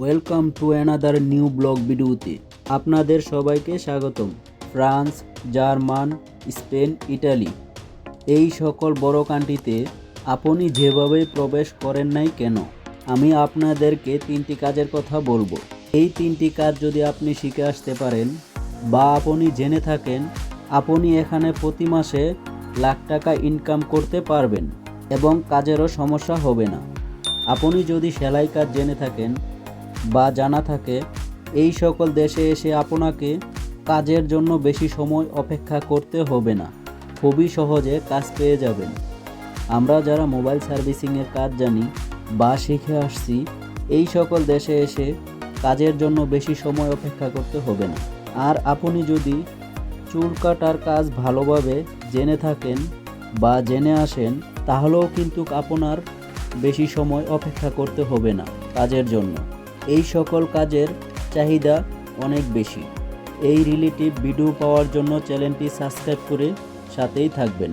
Welcome to another new blog ভিডিওতে আপনাদের সবাইকে স্বাগতম। ফ্রান্স, জার্মান, স্পেন, ইটালি এই সকল বড় কান্ট্রিতে আপনি যেভাবে প্রবেশ করেন নাই কেন? আমি আপনাদেরকে তিনটি কাজের কথা বলব। এই তিনটি কাজ যদি আপনি শিখে আসতে পারেন বা আপনি জেনে থাকেন, আপনি এখানে প্রতি মাসে লাখ টাকা ইনকাম করতে পারবেন এবং কাজেরও সমস্যা হবে না। আপনি যদি সেলাই কাজ জেনে থাকেন বা জানা থাকে, এই সকল দেশে এসে আপনাকে কাজের জন্য বেশি সময় অপেক্ষা করতে হবে না। খুবই সহজে কাজ পেয়ে যাবেন। আমরা যারা মোবাইল সার্ভিসিংয়ের কাজ জানি বা শিখে আসছি, এই সকল দেশে এসে কাজের জন্য বেশি সময় অপেক্ষা করতে হবে না। আর আপনি যদি চুল কাটার কাজ ভালোভাবে জেনে থাকেন বা জেনে আসেন, তাহলেও কিন্তু আপনার বেশি সময় অপেক্ষা করতে হবে না কাজের জন্য। এই সকল কাজের চাহিদা অনেক বেশি। এই রিলেটিভ ভিডিও পাওয়ার জন্য চ্যানেলটি সাবস্ক্রাইব করে সাথেই থাকবেন।